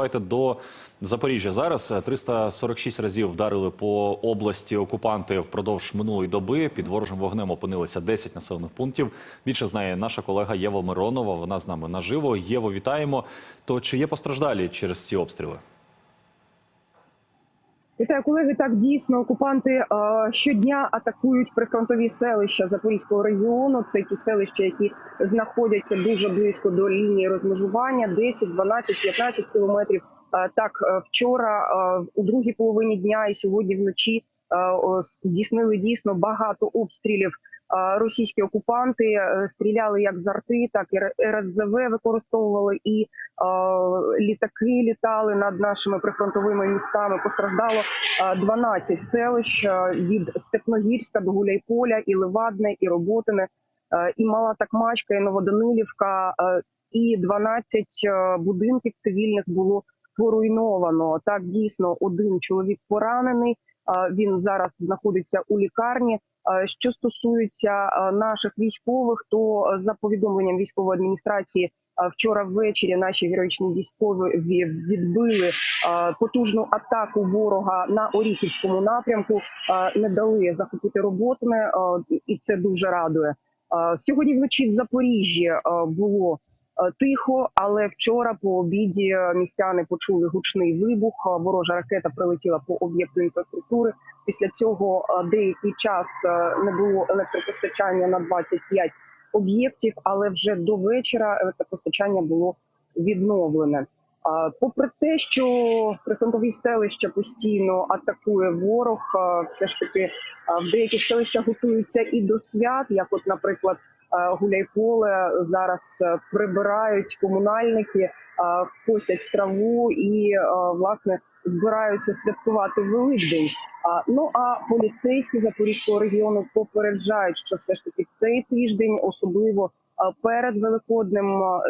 Давайте до Запоріжжя зараз Е, 346 разів вдарили по області окупанти впродовж минулої доби. Під ворожим вогнем опинилися 10 населених пунктів. Більше знає наша колега Єва Миронова. Вона з нами наживо. Єво, вітаємо. То чи є постраждалі через ці обстріли? Вітаю, колеги. Так дійсно окупанти е, щодня атакують прифронтові селища Запорізького регіону. Це ті селища, які знаходяться дуже близько до лінії розмежування 10, 12, 15 кілометрів. Е, так, е, вчора у другій половині дня і сьогодні вночі здійснили дійсно багато обстрілів. Російські окупанти е, стріляли як з арти, так і РСЗВ використовували і літаки літали над нашими прифронтовими містами. Постраждало е, 12 селищ від Степногірська до Гуляйполя, і Левадне, і Роботине, і Мала Такмачка, і Новоданилівка, і 12 е, будинків цивільних було поруйновано. Так дійсно один чоловік поранений. Він зараз знаходиться у лікарні. Що стосується наших військових, то за повідомленням військової адміністрації вчора ввечері наші героїчні військові відбили потужну атаку ворога на Оріхівському напрямку. Не дали захопити роботине, е, і це дуже радує. Сьогодні вночі в Запоріжжі було тихо, але вчора по обіді е, містяни почули гучний вибух. Е, Ворожа ракета прилетіла по об'єкту інфраструктури. Після цього е, деякий час е, не було електропостачання на 25 об'єктів, але вже до вечора електропостачання було відновлене. Попри те, що прифронтові селища постійно атакує ворог, все ж таки в деяких селищах готуються і до свят, як, от, наприклад, Гуляйполе зараз е, прибирають комунальники, косять траву і власне збираються святкувати Великдень. Ну а поліцейські Запорізького регіону попереджають, що все ж таки цей тиждень, особливо перед Великоднем е,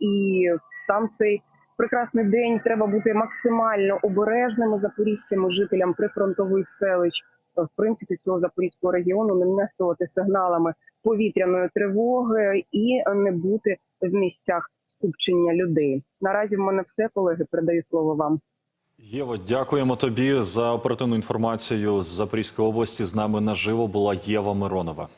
і сам цей прекрасний день, треба бути максимально обережними запорізцями, жителям прифронтових селищ. В принципі, цього запорізького регіону не нехтувати сигналами повітряної тривоги і не бути в місцях скупчення людей. Наразі в мене все, колеги. Передаю слово вам. Єво, дякуємо тобі за оперативну інформацію з Запорізької області. З нами наживо була Єва Миронова.